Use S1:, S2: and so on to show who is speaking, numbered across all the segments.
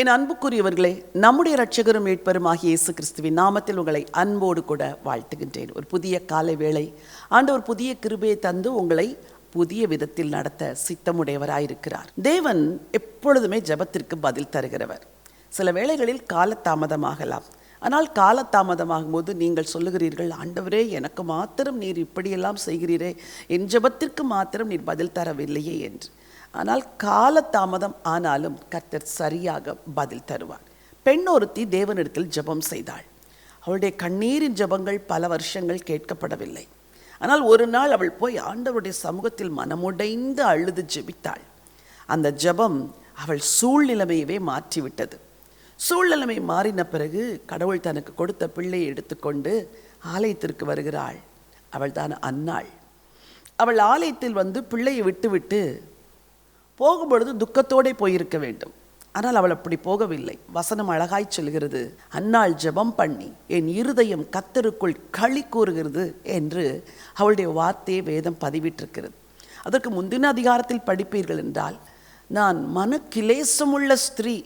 S1: என் அன்புக்குரியவர்களே நம்முடைய ரட்சகரும் மீட்பரும் ஆகிய இயேசு கிறிஸ்துவின் நாமத்தில் உங்களை அன்போடு கூட வாழ்த்துகின்றேன். ஒரு புதிய காலை வேளை ஆண்டவர் புதிய கிருபையை தந்து உங்களை புதிய விதத்தில் நடத்த சித்தமுடையவராயிருக்கிறார். தேவன் எப்பொழுதுமே ஜெபத்திற்கு பதில் தருகிறவர். சில வேளைகளில் காலதாமதமாகலாம். ஆனால் காலதாமதமாகும் போது நீங்கள் சொல்லுகிறீர்கள் ஆண்டவரே எனக்கு மாத்திரம் நீர் இப்படியெல்லாம் செய்கிறீரே என் ஜெபத்திற்கு மாத்திரம் நீர் பதில் தரவில்லையே என்று. ஆனால் காலதாமதம் ஆனாலும் கர்த்தர் சரியாக பதில் தருவார். பெண் ஒருத்தி தேவனிடத்தில் ஜெபம் செய்தாள். அவளுடைய கண்ணீரின் ஜெபங்கள் பல வருஷங்கள் கேட்கப்படவில்லை. ஆனால் ஒரு நாள் அவள் போய் ஆண்டவருடைய சமூகத்தில் மனமுடைந்து அழுது ஜெபித்தாள். அந்த ஜெபம் அவள் சூழ்நிலைமையவே மாற்றிவிட்டது. சூழ்நிலைமை மாறின பிறகு கடவுள் தனக்கு கொடுத்த பிள்ளையை எடுத்துக்கொண்டு ஆலயத்திற்கு வருகிறாள். அவள் தான் அன்னாள் அவள் ஆலயத்தில் வந்து பிள்ளையை விட்டுவிட்டு போகும்பொழுது துக்கத்தோடே போயிருக்க வேண்டும். ஆனால் அவள் அப்படி போகவில்லை. வசனம் அழகாய் சொல்கிறது அன்னாள் ஜெபம் பண்ணி என் இருதயம் கத்தருக்குள் களி கூறுகிறது என்று அவளுடைய வார்த்தையை வேதம் பதிவிட்டிருக்கிறது. அதற்கு முந்தின அதிகாரத்தில் படிப்பீர்கள் என்றால் நான் மன கிளேசமுள்ள ஸ்திரீ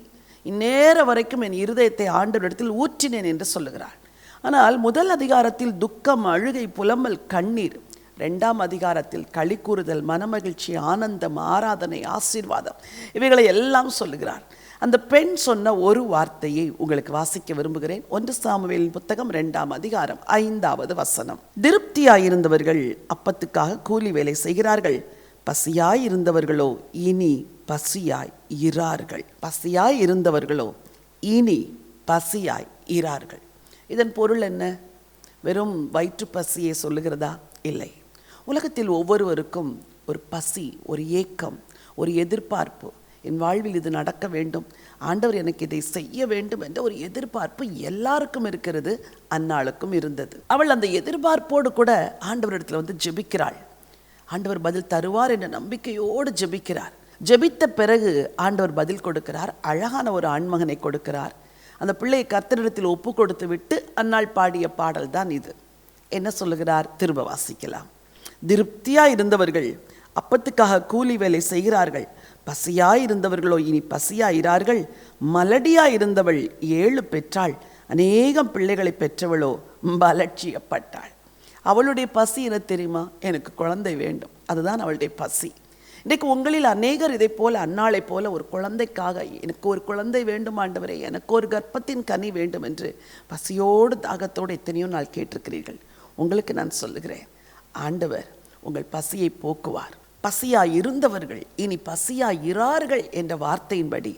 S1: இந்நேர வரைக்கும் என் இருதயத்தை ஆண்டவரிடத்தில் ஊற்றினேன் என்று சொல்லுகிறாள். ஆனால் முதல் அதிகாரத்தில் துக்கம் அழுகை புலம்பல் கண்ணீர் ரெண்டாம் அதிகாரத்தில் களி கூறுதல் மனமகிழ்ச்சி ஆனந்தம் ஆராதனை ஆசீர்வாதம் இவைகளை எல்லாம் சொல்லுகிறார். அந்த பெண் சொன்ன ஒரு வார்த்தையை உங்களுக்கு வாசிக்க விரும்புகிறேன். ஒன்று சாமுவேலின் புத்தகம் ரெண்டாம் அதிகாரம் ஐந்தாவது வசனம். திருப்தியாயிருந்தவர்கள் அப்பத்துக்காக கூலி வேலை செய்கிறார்கள். பசியாய் இருந்தவர்களோ இனி பசியாய் இரார்கள் பசியாய் இருந்தவர்களோ இனி பசியாய் இரார்கள் இதன் பொருள் என்ன? வெறும் வயிற்று பசியை சொல்லுகிறதா? இல்லை. உலகத்தில் ஒவ்வொருவருக்கும் ஒரு பசி ஒரு ஏக்கம் ஒரு எதிர்பார்ப்பு. என் வாழ்வில் இது நடக்க வேண்டும். ஆண்டவர் எனக்கு இதை செய்ய வேண்டும் என்ற ஒரு எதிர்பார்ப்பு எல்லாருக்கும் இருக்கிறது அன்னாளுக்கும் இருந்தது. அவள் அந்த எதிர்பார்ப்போடு கூட ஆண்டவரிடத்தில் வந்து ஜெபிக்கிறாள். ஆண்டவர் பதில் தருவார் என்ற நம்பிக்கையோடு ஜெபிக்கிறார். ஜெபித்த பிறகு ஆண்டவர் பதில் கொடுக்கிறார். அழகான ஒரு ஆண்மகனை கொடுக்கிறார். அந்த பிள்ளையை கர்த்தரிடத்தில் ஒப்பு கொடுத்து விட்டு அன்னாள் பாடிய பாடல் தான் இது. என்ன சொல்லுகிறார்? திரும்ப வாசிக்கலாம். திருப்தியாக இருந்தவர்கள் அப்பத்துக்காக கூலி வேலை செய்கிறார்கள். பசியாய் இருந்தவர்களோ இனி பசியாயிரார்கள். மலடியாய் இருந்தவள் ஏழு பெற்றாள். அநேகம் பிள்ளைகளை பெற்றவளோ பலட்சியப்பட்டாள். அவளுடைய பசி என்ன தெரியுமா? எனக்கு குழந்தை வேண்டும். அதுதான் அவளுடைய பசி. இன்றைக்கு உங்களில் அநேகர் இதை போல அன்னாளை போல ஒரு குழந்தைக்காக எனக்கு ஒரு குழந்தை வேண்டும் ஆண்டவரே எனக்கு ஒரு கர்ப்பத்தின் கனி வேண்டும் என்று பசியோடு தாகத்தோடு எத்தனையோ நாள் கேட்டிருக்கிறீர்கள். உங்களுக்கு நான் சொல்லுகிறேன். ஆண்டவர் உங்கள் பசியை போக்குவார். பசியாய் இருந்தவர்கள் இனி பசியாய் இரார்கள் என்ற வார்த்தையின்படி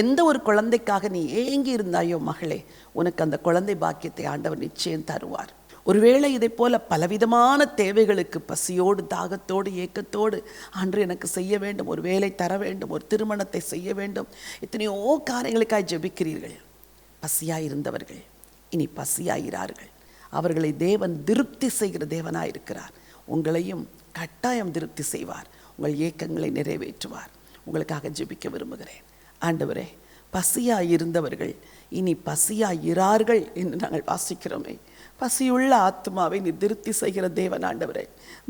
S1: எந்த ஒரு குழந்தைக்காக நீ ஏங்கி இருந்தாயோ மகளே உனக்கு அந்த குழந்தை பாக்கியத்தை ஆண்டவர் நிச்சயம் தருவார். ஒருவேளை இதை போல பலவிதமான தேவைகளுக்கு பசியோடு தாகத்தோடு ஏக்கத்தோடு அன்று எனக்கு செய்ய வேண்டும் ஒரு வேலை தர வேண்டும் ஒரு திருமணத்தை செய்ய வேண்டும் எத்தனையோ காரியங்களுக்காய் ஜெபிக்கிறீர்கள். பசியாய் இருந்தவர்கள் இனி பசியாகிறார்கள் அவர்களை தேவன் திருப்தி செய்கிற தேவனாய் இருக்கிறார். உங்களையும் கட்டாயம் திருப்தி செய்வார். உங்கள் ஏக்கங்களை நிறைவேற்றுவார். உங்களுக்காக ஜெபிக்க விரும்புகிறேன். ஆண்டவரே பசியாய் இருந்தவர்கள் இனி பசியாய் இரார்கள் என்று நாங்கள் வாசிக்கிறோமே. பசியுள்ள ஆத்மாவை நீ திருப்தி செய்கிற தேவன் ஆண்டவரே.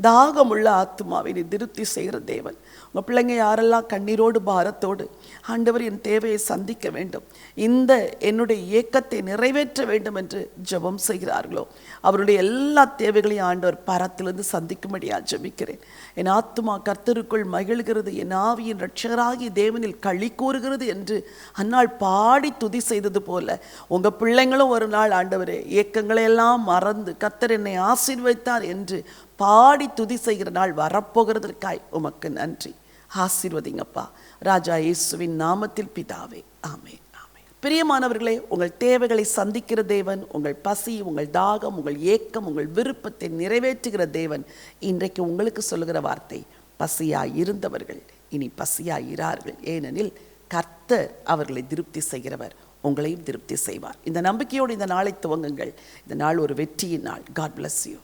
S1: தாகமுள்ள ஆத்மாவை நீ திருப்தி செய்கிற தேவன். உங்கள் பிள்ளைங்க யாரெல்லாம் கண்ணீரோடு பாரத்தோடு ஆண்டவர் என் தேவையை சந்திக்க வேண்டும். இந்த என்னுடைய ஏக்கத்தை நிறைவேற்ற வேண்டும் என்று ஜெபம் செய்கிறார்களோ. அவருடைய எல்லா தேவைகளையும் ஆண்டவர் பரத்திலிருந்து சந்திக்கும்படியாக ஜெபிக்கிறேன். என் ஆத்மா கர்த்தருக்குள் மகிழ்கிறது என் ஆவியின் ரட்சகராகி தேவனில் களி கூறுகிறது என்று அந்நாள் பாடி துதி செய்தது போல உங்கள் பிள்ளைங்களும் ஒரு நாள் ஆண்டவரே ஏக்கங்களை எல்லாம் எல்லாம் மறந்து கத்தர் என்னை ஆசீர்வைத்தார் என்று பாடி துதி செய்கிற நாள் வரப்போகிறதற்காய் உமக்கு நன்றி. ஆசீர்வதிங்கப்பா. ராஜா இயேசுவின் நாமத்தில் பிதாவே. ஆமே ஆமே பிரியமானவர்களே உங்கள் தேவைகளை சந்திக்கிற தேவன் உங்கள் பசி உங்கள் தாகம் உங்கள் ஏக்கம் உங்கள் விருப்பத்தை நிறைவேற்றுகிற தேவன் இன்றைக்கு உங்களுக்கு சொல்லுகிற வார்த்தை பசியாய் இருந்தவர்கள் இனி பசியாய் இரார்கள். ஏனெனில் கர்த்தர் அவர்களை திருப்தி செய்கிறவர். உங்களையும் திருப்தி செய்வார். இந்த நம்பிக்கையோடு இந்த நாளை துவங்குங்கள். இந்த நாள் ஒரு வெற்றியின் நாள். God bless you